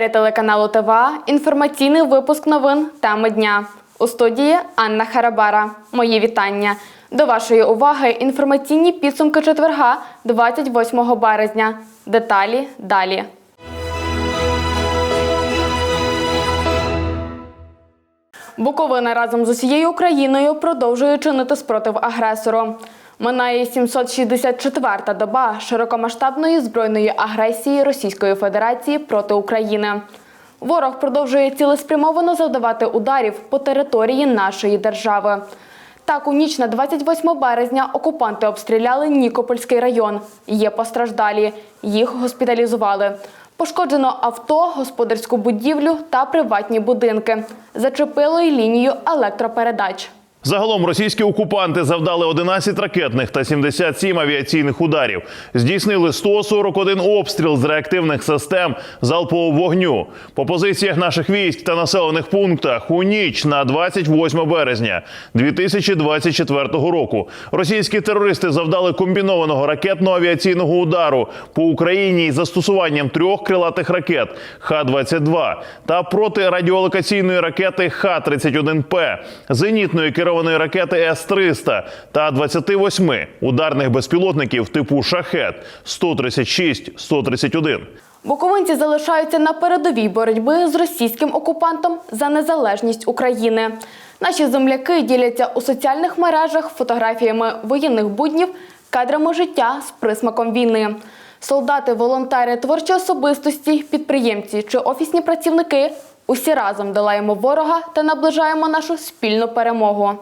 Етері телеканалу ТВА інформаційний випуск новин теми дня. У студії Анна Харабара. Мої вітання. До вашої уваги інформаційні підсумки четверга, 28 березня. Деталі далі. Буковина разом з усією Україною продовжує чинити спротив агресору. Минає 764-та доба широкомасштабної збройної агресії Російської Федерації проти України. Ворог продовжує цілеспрямовано завдавати ударів по території нашої держави. Так, у ніч на 28 березня окупанти обстріляли Нікопольський район. Є постраждалі. Їх госпіталізували. Пошкоджено авто, господарську будівлю та приватні будинки. Зачепило й лінію електропередач. Загалом російські окупанти завдали 11 ракетних та 77 авіаційних ударів. Здійснили 141 обстріл з реактивних систем залпового вогню. По позиціях наших військ та населених пунктах у ніч на 28 березня 2024 року російські терористи завдали комбінованого ракетно-авіаційного удару по Україні із застосуванням трьох крилатих ракет Х-22 та протирадіолокаційної ракети Х-31П, зенітної керованої ракети С-300 та 28 ударних безпілотників типу Шахет 136-131. Буковинці залишаються на передовій боротьби з російським окупантом за незалежність України. Наші земляки діляться у соціальних мережах фотографіями воєнних буднів, кадрами життя з присмаком війни. Солдати, волонтери, творчі особистості, підприємці чи офісні працівники усі разом долаємо ворога та наближаємо нашу спільну перемогу.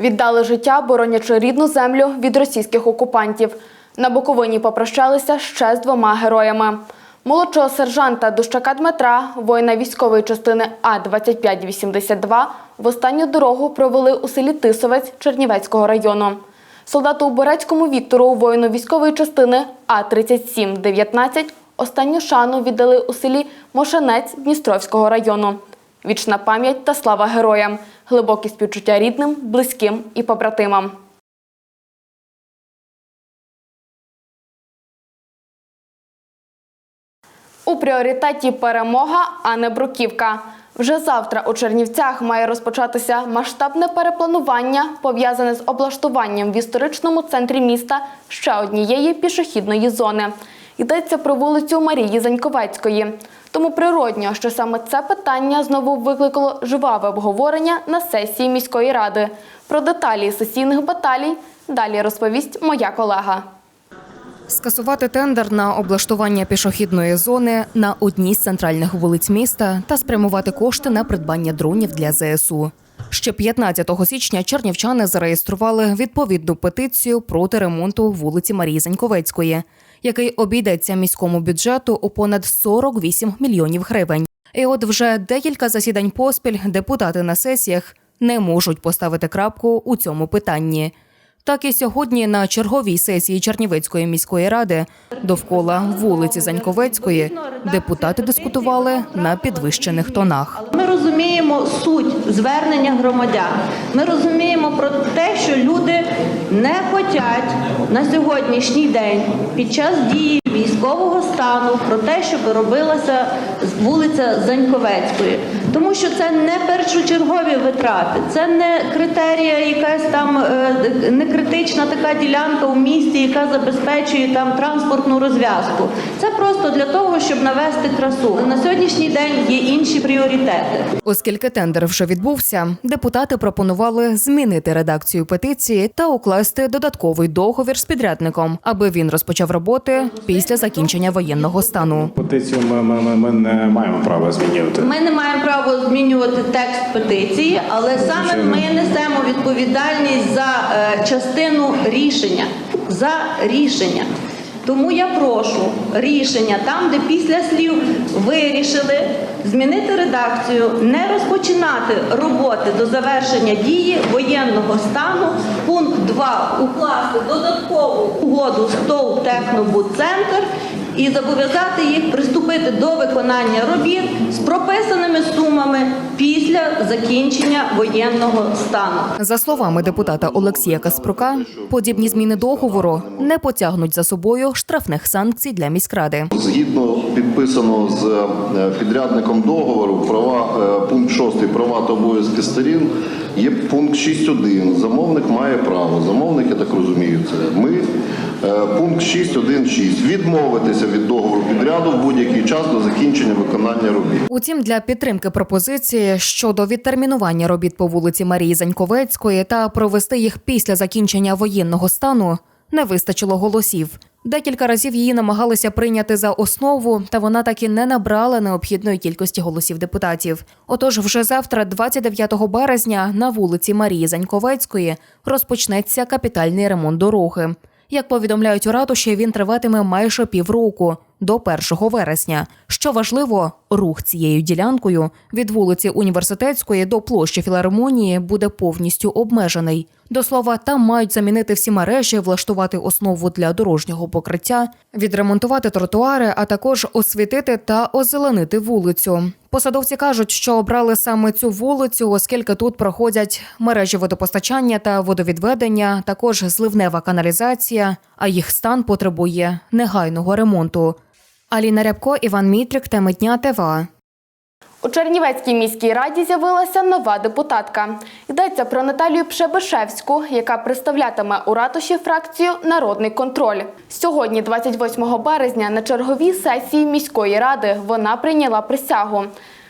Віддали життя, боронячи рідну землю від російських окупантів. На Буковині попрощалися ще з двома героями. Молодшого сержанта Дущака Дмитра, воїна військової частини А-2582, в останню дорогу провели у селі Тисовець Чернівецького району. Солдату Уборецькому Віктору, воїну військової частини А-3719, останню шану віддали у селі Мошенець Дністровського району. Вічна пам'ять та слава героям, глибокі співчуття рідним, близьким і побратимам. У пріоритеті перемога, а не бруківка. Вже завтра у Чернівцях має розпочатися масштабне перепланування, пов'язане з облаштуванням в історичному центрі міста ще однієї пішохідної зони. Йдеться про вулицю Марії Заньковецької. Тому природньо, що саме це питання знову викликало жваве обговорення на сесії міської ради. Про деталі сесійних баталій далі розповість моя колега. Скасувати тендер на облаштування пішохідної зони на одній з центральних вулиць міста та спрямувати кошти на придбання дронів для ЗСУ. Ще 15 січня чернівчани зареєстрували відповідну петицію проти ремонту вулиці Марії Заньковецької, який обійдеться міському бюджету у понад 48 мільйонів гривень. І от вже декілька засідань поспіль депутати на сесіях не можуть поставити крапку у цьому питанні. Так і сьогодні на черговій сесії Чернівецької міської ради довкола вулиці Заньковецької депутати дискутували на підвищених тонах. Ми розуміємо суть звернення громадян. Ми розуміємо про те, що люди не хочуть на сьогоднішній день під час дії військового стану про те, щоб робилася вулиця Заньковецької. Тому що це не першочергові витрати, це не критерія, якась там е, не критична така ділянка у місті, яка забезпечує там транспортну розв'язку. Це просто для того, щоб навести красу. На сьогоднішній день є інші пріоритети. Оскільки тендер вже відбувся, депутати пропонували змінити редакцію петиції та укласти додатковий договір з підрядником, аби він розпочав роботи після закінчення воєнного стану. Петицію ми, ми, ми, ми не маємо права змінювати. Ми не маємо права змінювати текст петиції, але саме ми несемо відповідальність за е, частину рішення. За рішення. Тому я прошу рішення там, де після слів вирішили змінити редакцію, не розпочинати роботи до завершення дії воєнного стану. Пункт 2. Укласти додаткову угоду з ТОВ Технобудцентр і зобов'язати їх приступити до виконання робіт з прописаними сумами після закінчення воєнного стану. За словами депутата Олексія Каспрука, подібні зміни договору не потягнуть за собою штрафних санкцій для міськради. Згідно підписаного з е, підрядником договору, права е, пункт 6 права та обов'язки сторін є пункт 6.1. Замовник має право. Замовник, я так розумію, це ми. Е, Пункт 6.1.6. Відмовитися від договору підряду в будь-який час до закінчення виконання робіт. Утім, для підтримки пропозиції щодо відтермінування робіт по вулиці Марії Заньковецької та провести їх після закінчення воєнного стану не вистачило голосів. Декілька разів її намагалися прийняти за основу, та вона так і не набрала необхідної кількості голосів депутатів. Отож, вже завтра, 29 березня, на вулиці Марії Заньковецької розпочнеться капітальний ремонт дороги. Як повідомляють у ратуші, він триватиме майже півроку до 1 вересня. Що важливо, рух цією ділянкою від вулиці Університетської до площі філармонії буде повністю обмежений. До слова, там мають замінити всі мережі, влаштувати основу для дорожнього покриття, відремонтувати тротуари, а також освітити та озеленити вулицю. Посадовці кажуть, що обрали саме цю вулицю, оскільки тут проходять мережі водопостачання та водовідведення, також зливнева каналізація, а їх стан потребує негайного ремонту. Аліна Рябко, Іван Мітрик, теми дня ТВА. У Чернівецькій міській раді з'явилася нова депутатка. Йдеться про Наталію Пшебишевську, яка представлятиме у ратуші фракцію Народний контроль. Сьогодні, 28 березня, на черговій сесії міської ради вона прийняла присягу.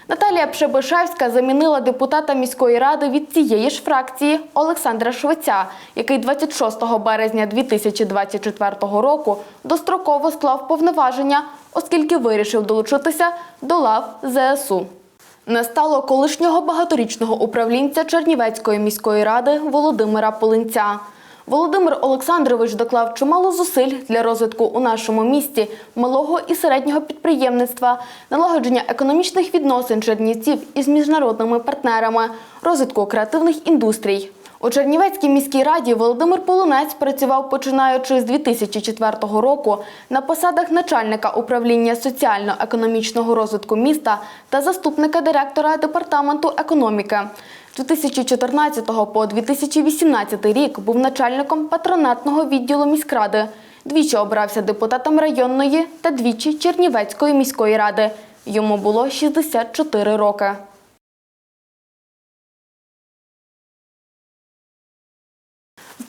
Наталія Пшебишевська замінила депутата міської ради від цієї ж фракції Олександра Швеця, який 26 березня 2024 року достроково склав повноваження, оскільки вирішив долучитися до лав ЗСУ. Не стало колишнього багаторічного управлінця Чернівецької міської ради Володимира Полинця. Володимир Олександрович доклав чимало зусиль для розвитку у нашому місті малого і середнього підприємництва, налагодження економічних відносин чернівців із міжнародними партнерами, розвитку креативних індустрій. У Чернівецькій міській раді Володимир Полунець працював починаючи з 2004 року на посадах начальника управління соціально-економічного розвитку міста та заступника директора департаменту економіки. З 2014 по 2018 рік був начальником патронатного відділу міськради. Двічі обрався депутатом районної та двічі Чернівецької міської ради. Йому було 64 роки.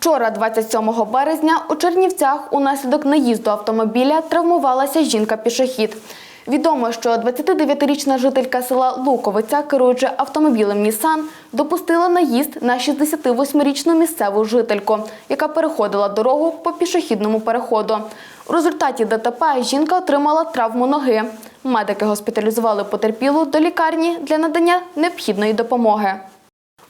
Вчора, 27 березня, у Чернівцях унаслідок наїзду автомобіля травмувалася жінка-пішохід. Відомо, що 29-річна жителька села Луковиця, керуючи автомобілем Нісан, допустила наїзд на 68-річну місцеву жительку, яка переходила дорогу по пішохідному переходу. У результаті ДТП жінка отримала травму ноги. Медики госпіталізували потерпілу до лікарні для надання необхідної допомоги.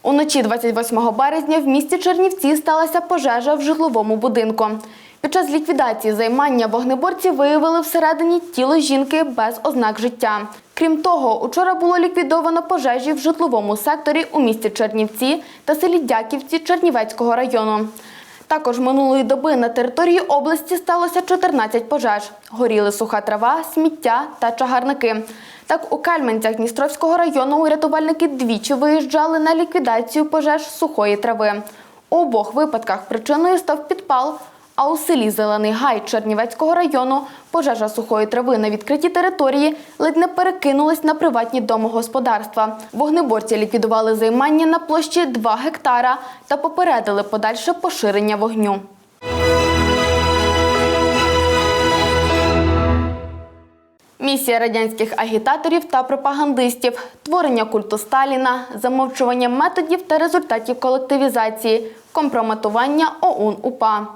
Уночі 28 березня в місті Чернівці сталася пожежа в житловому будинку. Під час ліквідації займання вогнеборці виявили всередині тіло жінки без ознак життя. Крім того, учора було ліквідовано пожежі в житловому секторі у місті Чернівці та селі Дяківці Чернівецького району. Також минулої доби на території області сталося 14 пожеж. Горіли суха трава, сміття та чагарники. Так, у Кельменцях Дністровського району рятувальники двічі виїжджали на ліквідацію пожеж сухої трави. У обох випадках причиною став підпал, а у селі Зелений Гай Чернівецького району пожежа сухої трави на відкритій території ледь не перекинулась на приватні домогосподарства. Вогнеборці ліквідували займання на площі 2 гектара та попередили подальше поширення вогню. Місія радянських агітаторів та пропагандистів, творення культу Сталіна, замовчування методів та результатів колективізації, компрометування ОУН УПА.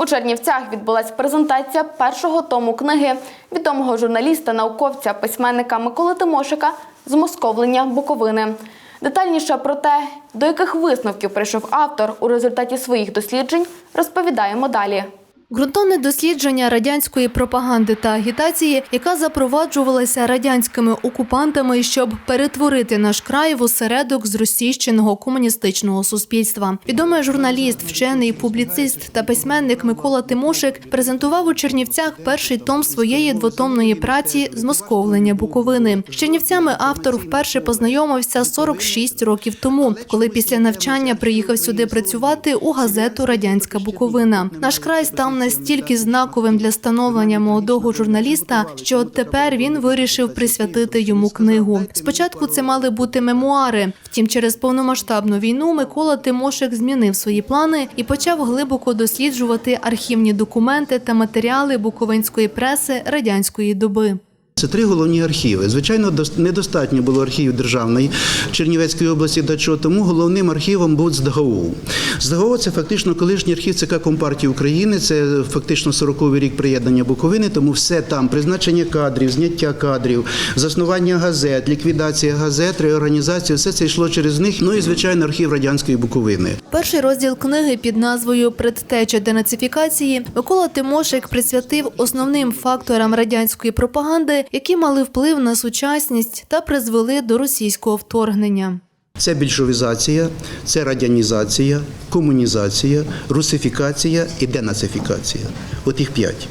У Чернівцях відбулася презентація першого тому книги відомого журналіста, науковця, письменника Миколи Тимошика Змосковлення Буковини. Детальніше про те, до яких висновків прийшов автор у результаті своїх досліджень, розповідаємо далі. Ґрунтовне дослідження радянської пропаганди та агітації, яка запроваджувалася радянськими окупантами, щоб перетворити наш край в осередок зросійщеного комуністичного суспільства. Відомий журналіст, вчений, публіцист та письменник Микола Тимошик презентував у Чернівцях перший том своєї двотомної праці Змосковлення Буковини. З Чернівцями автор вперше познайомився 46 років тому, коли після навчання приїхав сюди працювати у газету Радянська Буковина. Наш край став настільки знаковим для становлення молодого журналіста, що тепер він вирішив присвятити йому книгу. Спочатку це мали бути мемуари. Втім, через повномасштабну війну Микола Тимошик змінив свої плани і почав глибоко досліджувати архівні документи та матеріали буковинської преси радянської доби. Це три головні архіви. Звичайно, дос- недостатньо було архівів державної Чернівецької області, до чого тому головним архівом був ЗДГУ. ЗДГУ – це фактично колишній архів ЦК Компартії України. Це фактично 40-й рік приєднання Буковини. Тому все там призначення кадрів, зняття кадрів, заснування газет, ліквідація газет, реорганізація все це йшло через них. Ну і звичайно, архів радянської Буковини. Перший розділ книги під назвою Предтеча денацифікації Микола Тимошик присвятив основним факторам радянської пропаганди, які мали вплив на сучасність та призвели до російського вторгнення. Це більшовізація, це радянізація, комунізація, русифікація і денацифікація. От їх п'ять.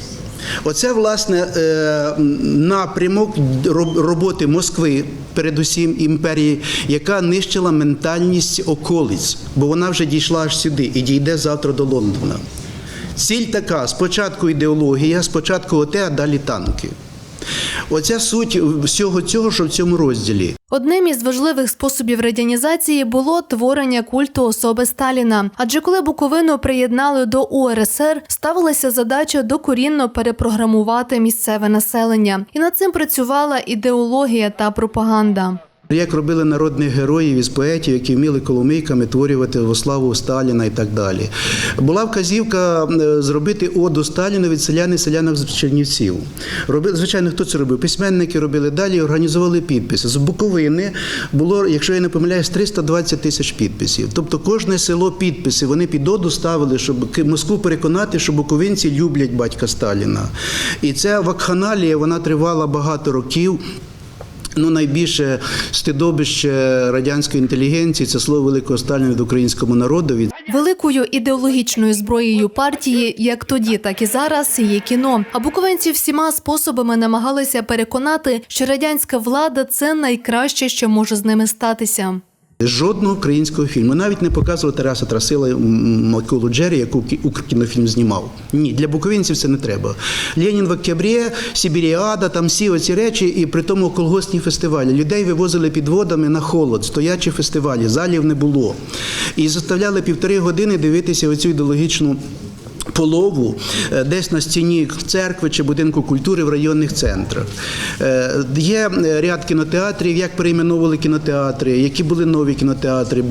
Оце, власне, е, напрямок роб- роботи Москви, передусім імперії, яка нищила ментальність околиць, бо вона вже дійшла аж сюди і дійде завтра до Лондона. Ціль така: спочатку ідеологія, спочатку оте, а далі танки. Оця суть всього цього, що в цьому розділі. Одним із важливих способів радянізації було творення культу особи Сталіна. Адже коли Буковину приєднали до УРСР, ставилася задача докорінно перепрограмувати місцеве населення, і над цим працювала ідеологія та пропаганда. Як робили народних героїв із поетів, які вміли коломийками творювати во славу Сталіна і так далі. Була вказівка зробити оду Сталіну від селян і селянок з Чернівців. Робили, звичайно, хто це робив? Письменники робили далі, організували підписи. З Буковини було, якщо я не помиляюсь, 320 тисяч підписів. Тобто кожне село підписи вони під оду ставили, щоб Москву переконати, що буковинці люблять батька Сталіна. І ця вакханалія вона тривала багато років. Ну, найбільше стидобище радянської інтелігенції це слово великого Сталіна від українському народові. Великою ідеологічною зброєю партії, як тоді, так і зараз, є кіно. А буковинці всіма способами намагалися переконати, що радянська влада це найкраще, що може з ними статися. Жодного українського фільму. Навіть не показував Тараса Трасила м, Миколу Джері, яку кі- Укркінофільм знімав. Ні, для буковинців це не треба. Ленін в октябрі, Сибіріада, там всі оці речі, і при тому колгоспні фестивалі. Людей вивозили підводами на холод, стоячі фестивалі, залів не було. І заставляли півтори години дивитися оцю ідеологічну. Полову е, десь на стіні церкви чи будинку культури в районних центрах. Е, Є е, ряд кінотеатрів, як перейменовували кінотеатри, які були нові кінотеатри,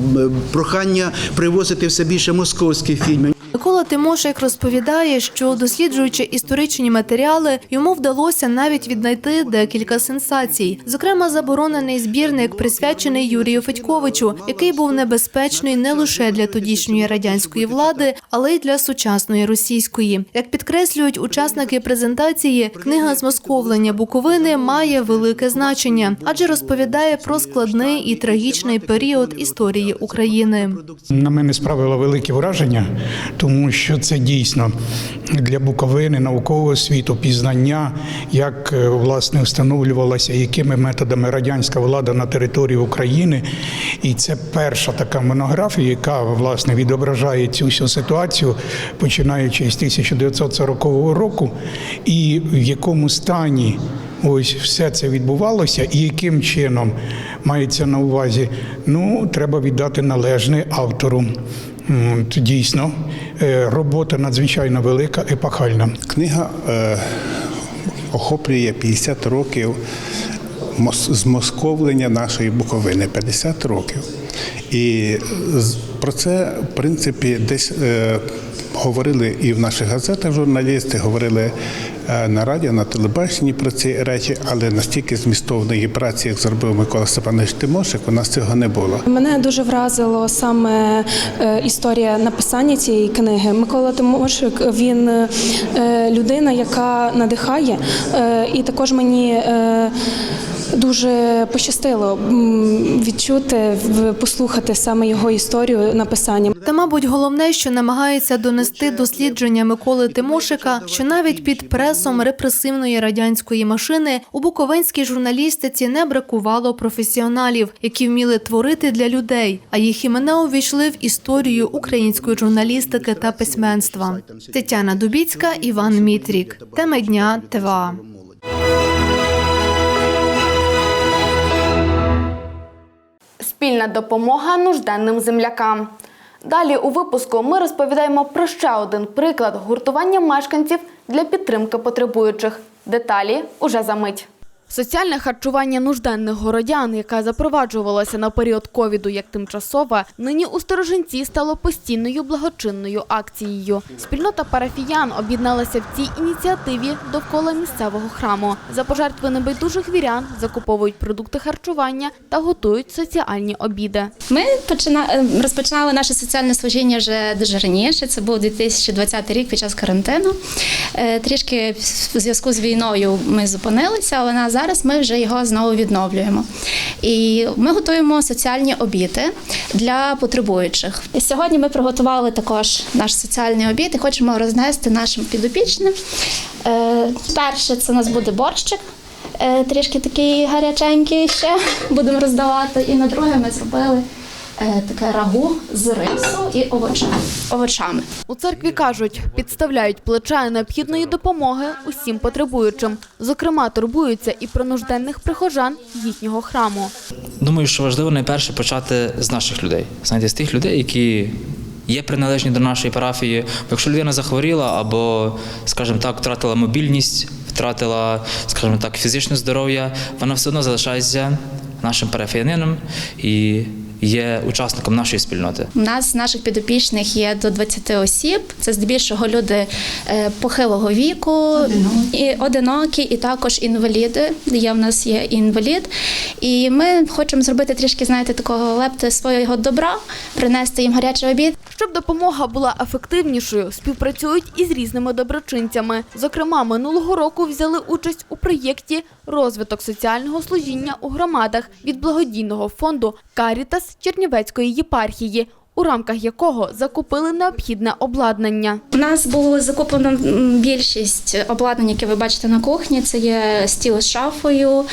прохання привозити все більше московських фільмів. Микола Тимошик розповідає, що досліджуючи історичні матеріали, йому вдалося навіть віднайти декілька сенсацій. Зокрема, заборонений збірник, присвячений Юрію Федьковичу, який був небезпечний не лише для тодішньої радянської влади, але й для сучасної російської. Як підкреслюють учасники презентації, книга змосковлення Буковини має велике значення, адже розповідає про складний і трагічний період історії України. На мене справило велике враження, тому що це дійсно для Буковини наукового світу пізнання, як е, власне встановлювалася, якими методами радянська влада на території України. І це перша така монографія, яка власне відображає цю всю ситуацію, починаючи з 1940 року, і в якому стані. Ось все це відбувалося, і яким чином мається на увазі. Ну, треба віддати належне автору. Дійсно, робота надзвичайно велика, епохальна. Книга е, охоплює 50 років мос- змосковлення нашої Буковини. 50 років. І про це, в принципі, десь е, говорили і в наших газетах журналісти, говорили е, на радіо, на телебаченні про ці речі, але настільки змістовної праці, як зробив Микола Степанович Тимошик, у нас цього не було. Мене дуже вразило саме е, історія написання цієї книги. Микола Тимошик він е, людина, яка надихає, е, і також мені е, дуже пощастило відчути, послухати саме його історію написання. Та, мабуть, головне, що намагається донести дослідження Миколи Тимошика, що навіть під пресом репресивної радянської машини у буковинській журналістиці не бракувало професіоналів, які вміли творити для людей, а їх імена увійшли в історію української журналістики та письменства. Тетяна Дубіцька, Іван Мітрік. Теми дня ТВА. Спільна допомога нужденним землякам. Далі у випуску ми розповідаємо про ще один приклад гуртування мешканців для підтримки потребуючих. Деталі уже за мить. Соціальне харчування нужденних городян, яке запроваджувалося на період ковіду як тимчасове, нині у Сторожинці стало постійною благочинною акцією. Спільнота парафіян об'єдналася в цій ініціативі довкола місцевого храму. За пожертви небайдужих вірян закуповують продукти харчування та готують соціальні обіди. Ми е, розпочинали наше соціальне служіння вже дуже раніше. Це був 2020 рік під час карантину. Е, Трішки в зв'язку з війною ми зупинилися, але на зараз ми вже його знову відновлюємо. І ми готуємо соціальні обіди для потребуючих. І сьогодні ми приготували також наш соціальний обід і хочемо рознести нашим підопічним. Е, Перше, це у нас буде борщик. Е, Трішки такий гаряченький ще будемо роздавати. І на друге ми зробили таке рагу з рису і овочами. овочами. У церкві кажуть, підставляють плече необхідної допомоги усім потребуючим. Зокрема, турбуються і про нужденних прихожан їхнього храму. Думаю, що важливо найперше почати з наших людей, знаєте, з тих людей, які є приналежні до нашої парафії. Якщо людина захворіла або, скажімо так, втратила мобільність, втратила, скажімо так, фізичне здоров'я, вона все одно залишається нашим парафіянином і є учасником нашої спільноти. У нас з наших підопічних є до 20 осіб. Це здебільшого люди е, похилого віку, і одинокі, і також інваліди. Є в нас є інвалід. І ми хочемо зробити трішки, знаєте, такого лепти свого добра, принести їм гарячий обід. Щоб допомога була ефективнішою, співпрацюють із різними доброчинцями. Зокрема, минулого року взяли участь у проєкті розвиток соціального служіння у громадах від благодійного фонду Карітас Чернівецької єпархії, у рамках якого закупили необхідне обладнання. У нас було закуплено більшість обладнань, яке ви бачите на кухні. Це є стіл з шафою,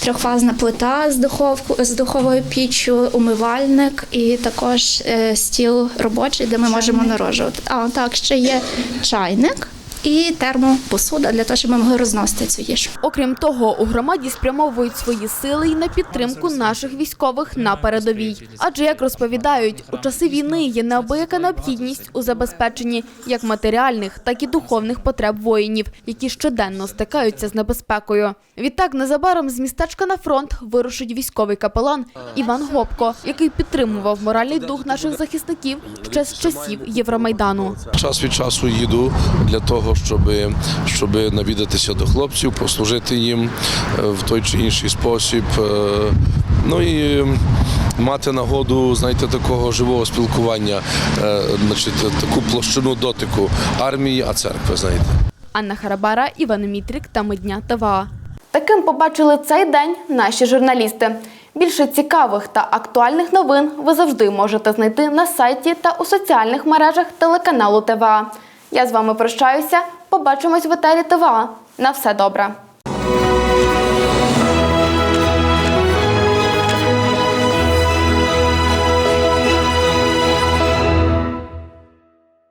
трьохфазна плита з духовку з духовою піччю, умивальник і також е, стіл робочий, де ми можемо народжувати. А так ще є чайник і термопосуда для того, щоб ми могли розносити цю їжу. Окрім того, у громаді спрямовують свої сили й на підтримку наших військових на передовій. Адже, як розповідають, у часи війни є неабияка необхідність у забезпеченні як матеріальних, так і духовних потреб воїнів, які щоденно стикаються з небезпекою. Відтак, незабаром з містечка на фронт вирушить військовий капелан Іван Гопко, який підтримував моральний дух наших захисників ще з часів Євромайдану. Час від часу їду для того, щоб, щоб навідатися до хлопців, послужити їм е, в той чи інший спосіб. Е, Ну і мати нагоду, знаєте, такого живого спілкування, е, значить, таку площину дотику армії, а церкви, знаєте. Анна Харабара, Іван Мітрік та Медня ТВА. Таким побачили цей день наші журналісти. Більше цікавих та актуальних новин ви завжди можете знайти на сайті та у соціальних мережах телеканалу ТВА. Я з вами прощаюся. Побачимось в етері ТВА. На все добре.